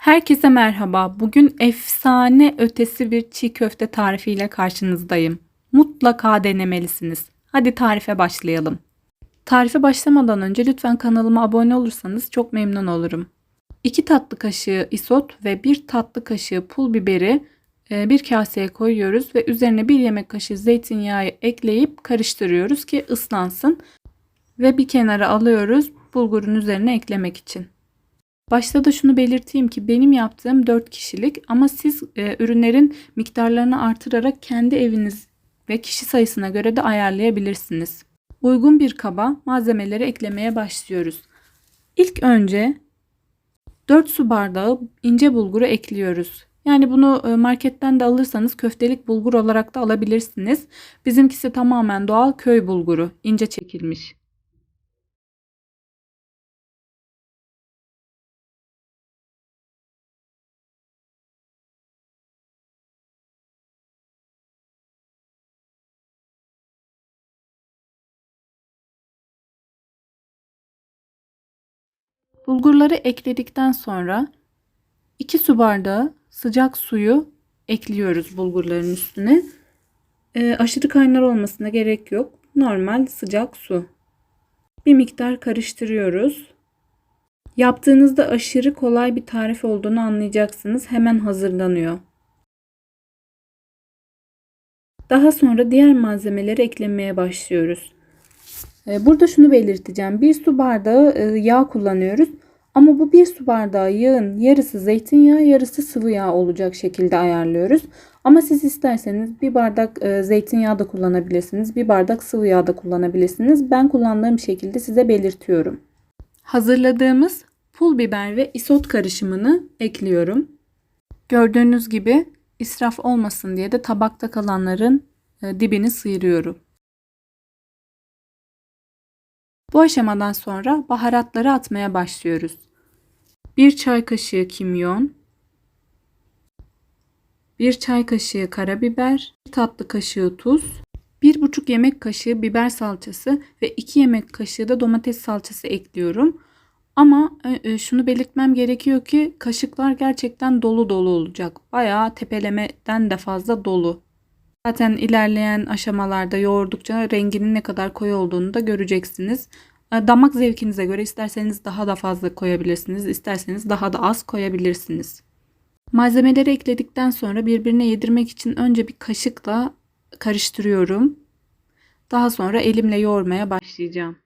Herkese merhaba. Bugün efsane ötesi bir çiğ köfte tarifiyle karşınızdayım. Mutlaka denemelisiniz. Hadi tarife başlayalım. Tarife başlamadan önce lütfen kanalıma abone olursanız çok memnun olurum. 2 tatlı kaşığı isot ve 1 tatlı kaşığı pul biberi e, bir kaseye koyuyoruz ve üzerine 1 yemek kaşığı zeytinyağı ekleyip karıştırıyoruz ki ıslansın ve bir kenara alıyoruz bulgurun üzerine eklemek için. Başta da şunu belirteyim ki benim yaptığım 4 kişilik ama siz e, ürünlerin miktarlarını artırarak kendi eviniz ve kişi sayısına göre de ayarlayabilirsiniz. Uygun bir kaba malzemeleri eklemeye başlıyoruz. İlk önce 4 su bardağı ince bulguru ekliyoruz. Yani bunu e, marketten de alırsanız köftelik bulgur olarak da alabilirsiniz. Bizimkisi tamamen doğal köy bulguru, ince çekilmiş. Bulgurları ekledikten sonra 2 su bardağı sıcak suyu ekliyoruz bulgurların üstüne. E, aşırı kaynar olmasına gerek yok. Normal sıcak su. Bir miktar karıştırıyoruz. Yaptığınızda aşırı kolay bir tarif olduğunu anlayacaksınız. Hemen hazırlanıyor. Daha sonra diğer malzemeleri eklemeye başlıyoruz. Ee, burada şunu belirteceğim. Bir su bardağı e, yağ kullanıyoruz. Ama bu bir su bardağı yağın yarısı zeytinyağı yarısı sıvı yağ olacak şekilde ayarlıyoruz. Ama siz isterseniz bir bardak e, zeytinyağı da kullanabilirsiniz. Bir bardak sıvı yağ da kullanabilirsiniz. Ben kullandığım şekilde size belirtiyorum. Hazırladığımız pul biber ve isot karışımını ekliyorum. Gördüğünüz gibi israf olmasın diye de tabakta kalanların e, dibini sıyırıyorum. Bu aşamadan sonra baharatları atmaya başlıyoruz. 1 çay kaşığı kimyon, 1 çay kaşığı karabiber, 1 tatlı kaşığı tuz, 1,5 yemek kaşığı biber salçası ve 2 yemek kaşığı da domates salçası ekliyorum. Ama e, e, şunu belirtmem gerekiyor ki kaşıklar gerçekten dolu dolu olacak. Bayağı tepelemeden de fazla dolu. Zaten ilerleyen aşamalarda yoğurdukça renginin ne kadar koyu olduğunu da göreceksiniz. E, damak zevkinize göre isterseniz daha da fazla koyabilirsiniz, isterseniz daha da az koyabilirsiniz. Malzemeleri ekledikten sonra birbirine yedirmek için önce bir kaşıkla karıştırıyorum. Daha sonra elimle yoğurmaya başlayacağım.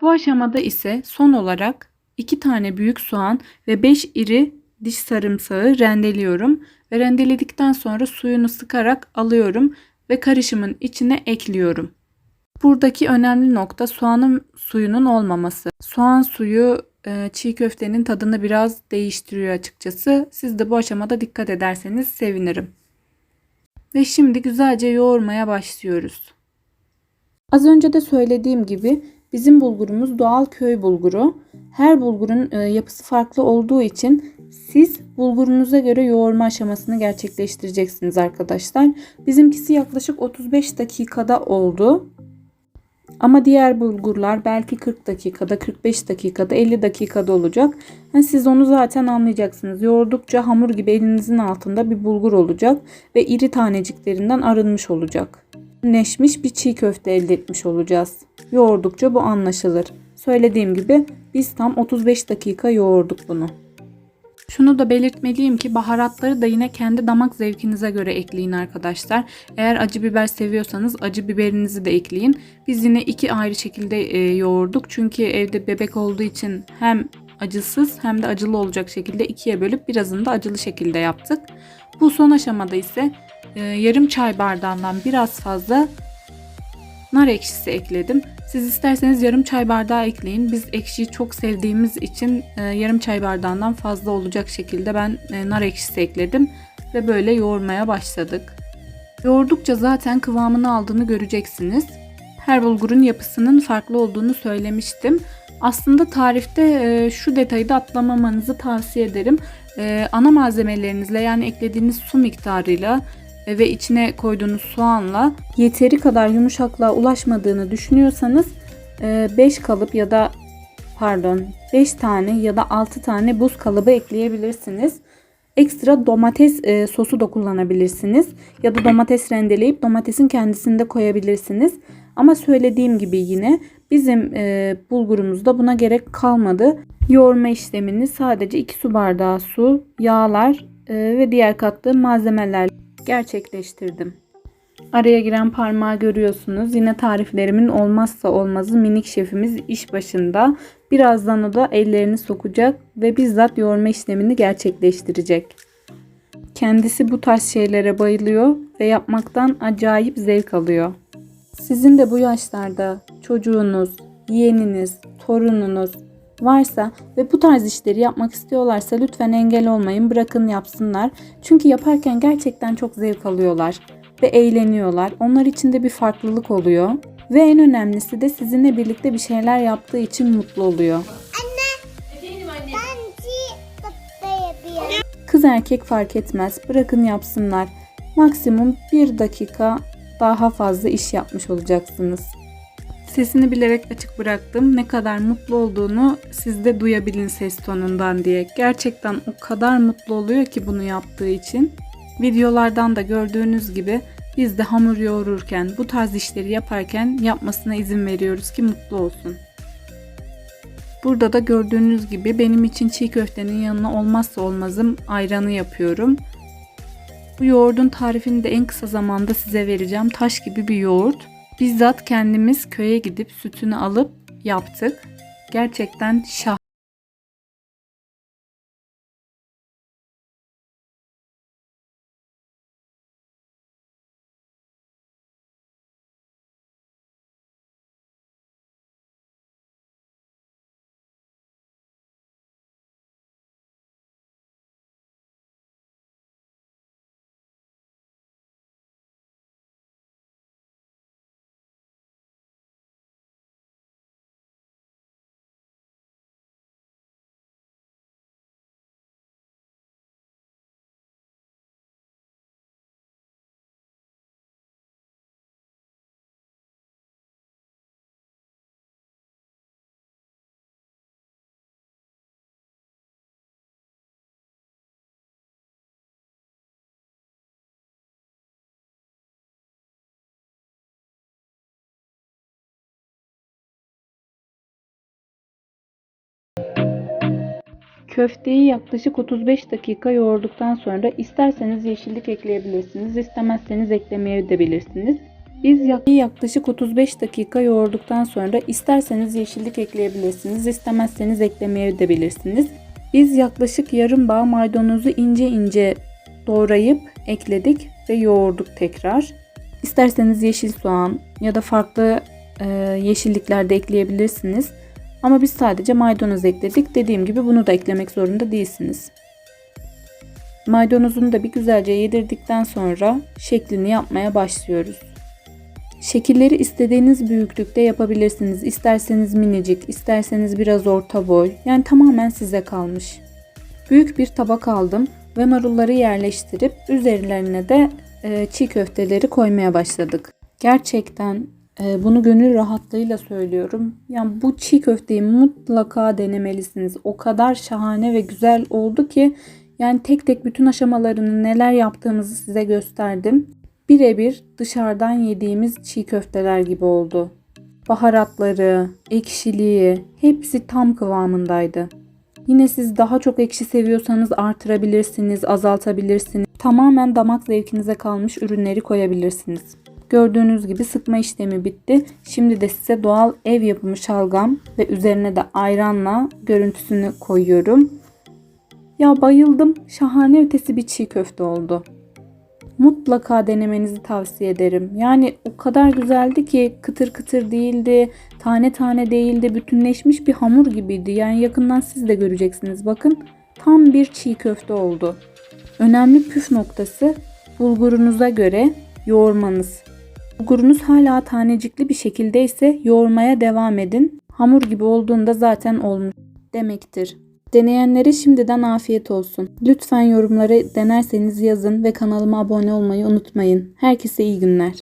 Bu aşamada ise son olarak 2 tane büyük soğan ve 5 iri diş sarımsağı rendeliyorum ve rendeledikten sonra suyunu sıkarak alıyorum ve karışımın içine ekliyorum. Buradaki önemli nokta soğanın suyunun olmaması. Soğan suyu e, çiğ köftenin tadını biraz değiştiriyor açıkçası. Siz de bu aşamada dikkat ederseniz sevinirim. Ve şimdi güzelce yoğurmaya başlıyoruz. Az önce de söylediğim gibi Bizim bulgurumuz doğal köy bulguru. Her bulgurun e, yapısı farklı olduğu için siz bulgurunuza göre yoğurma aşamasını gerçekleştireceksiniz arkadaşlar. Bizimkisi yaklaşık 35 dakikada oldu. Ama diğer bulgurlar belki 40 dakikada, 45 dakikada, 50 dakikada olacak. Yani siz onu zaten anlayacaksınız. Yoğurdukça hamur gibi elinizin altında bir bulgur olacak ve iri taneciklerinden arınmış olacak. Neşmiş bir çiğ köfte elde etmiş olacağız. Yoğurdukça bu anlaşılır. Söylediğim gibi biz tam 35 dakika yoğurduk bunu. Şunu da belirtmeliyim ki baharatları da yine kendi damak zevkinize göre ekleyin arkadaşlar. Eğer acı biber seviyorsanız acı biberinizi de ekleyin. Biz yine iki ayrı şekilde e, yoğurduk. Çünkü evde bebek olduğu için hem acısız hem de acılı olacak şekilde ikiye bölüp birazını da acılı şekilde yaptık. Bu son aşamada ise e, yarım çay bardağından biraz fazla nar ekşisi ekledim. Siz isterseniz yarım çay bardağı ekleyin. Biz ekşiyi çok sevdiğimiz için e, yarım çay bardağından fazla olacak şekilde ben e, nar ekşisi ekledim ve böyle yoğurmaya başladık. Yoğurdukça zaten kıvamını aldığını göreceksiniz. Her bulgurun yapısının farklı olduğunu söylemiştim. Aslında tarifte e, şu detayı da atlamamanızı tavsiye ederim. Ana malzemelerinizle yani eklediğiniz su miktarıyla ve içine koyduğunuz soğanla yeteri kadar yumuşaklığa ulaşmadığını düşünüyorsanız 5 kalıp ya da pardon 5 tane ya da 6 tane buz kalıbı ekleyebilirsiniz. Ekstra domates e, sosu da kullanabilirsiniz. Ya da domates rendeleyip domatesin kendisini de koyabilirsiniz. Ama söylediğim gibi yine bizim e, bulgurumuzda buna gerek kalmadı. Yoğurma işlemini sadece 2 su bardağı su, yağlar e, ve diğer kattığım malzemeler gerçekleştirdim. Araya giren parmağı görüyorsunuz. Yine tariflerimin olmazsa olmazı minik şefimiz iş başında. Birazdan o da ellerini sokacak ve bizzat yoğurma işlemini gerçekleştirecek. Kendisi bu tarz şeylere bayılıyor ve yapmaktan acayip zevk alıyor. Sizin de bu yaşlarda çocuğunuz, yeğeniniz, torununuz varsa ve bu tarz işleri yapmak istiyorlarsa lütfen engel olmayın, bırakın yapsınlar. Çünkü yaparken gerçekten çok zevk alıyorlar ve eğleniyorlar. Onlar için de bir farklılık oluyor. Ve en önemlisi de sizinle birlikte bir şeyler yaptığı için mutlu oluyor. Kız erkek fark etmez. Bırakın yapsınlar. Maksimum bir dakika daha fazla iş yapmış olacaksınız. Sesini bilerek açık bıraktım. Ne kadar mutlu olduğunu siz de duyabilin ses tonundan diye. Gerçekten o kadar mutlu oluyor ki bunu yaptığı için. Videolardan da gördüğünüz gibi biz de hamur yoğururken, bu tarz işleri yaparken yapmasına izin veriyoruz ki mutlu olsun. Burada da gördüğünüz gibi benim için çiğ köftenin yanına olmazsa olmazım ayranı yapıyorum. Bu yoğurdun tarifini de en kısa zamanda size vereceğim. Taş gibi bir yoğurt. Bizzat kendimiz köye gidip sütünü alıp yaptık. Gerçekten şah. Köfteyi yaklaşık 35 dakika yoğurduktan sonra isterseniz yeşillik ekleyebilirsiniz, istemezseniz eklemeyebilirsiniz. Biz yaklaşık 35 dakika yoğurduktan sonra isterseniz yeşillik ekleyebilirsiniz, istemezseniz eklemeyebilirsiniz. Biz yaklaşık yarım bağ maydanozu ince ince doğrayıp ekledik ve yoğurduk tekrar. İsterseniz yeşil soğan ya da farklı e, yeşillikler de ekleyebilirsiniz. Ama biz sadece maydanoz ekledik. Dediğim gibi bunu da eklemek zorunda değilsiniz. Maydanozunu da bir güzelce yedirdikten sonra şeklini yapmaya başlıyoruz. Şekilleri istediğiniz büyüklükte yapabilirsiniz. İsterseniz minicik, isterseniz biraz orta boy. Yani tamamen size kalmış. Büyük bir tabak aldım ve marulları yerleştirip üzerlerine de e, çiğ köfteleri koymaya başladık. Gerçekten bunu gönül rahatlığıyla söylüyorum. Yani bu çiğ köfteyi mutlaka denemelisiniz. O kadar şahane ve güzel oldu ki yani tek tek bütün aşamalarını neler yaptığımızı size gösterdim. Birebir dışarıdan yediğimiz çiğ köfteler gibi oldu. Baharatları, ekşiliği hepsi tam kıvamındaydı. Yine siz daha çok ekşi seviyorsanız artırabilirsiniz, azaltabilirsiniz. Tamamen damak zevkinize kalmış ürünleri koyabilirsiniz. Gördüğünüz gibi sıkma işlemi bitti. Şimdi de size doğal ev yapımı şalgam ve üzerine de ayranla görüntüsünü koyuyorum. Ya bayıldım. Şahane ötesi bir çiğ köfte oldu. Mutlaka denemenizi tavsiye ederim. Yani o kadar güzeldi ki kıtır kıtır değildi, tane tane değildi, bütünleşmiş bir hamur gibiydi. Yani yakından siz de göreceksiniz. Bakın tam bir çiğ köfte oldu. Önemli püf noktası bulgurunuza göre yoğurmanız. Bulgurunuz hala tanecikli bir şekilde ise yoğurmaya devam edin. Hamur gibi olduğunda zaten olmuş demektir. Deneyenlere şimdiden afiyet olsun. Lütfen yorumlara denerseniz yazın ve kanalıma abone olmayı unutmayın. Herkese iyi günler.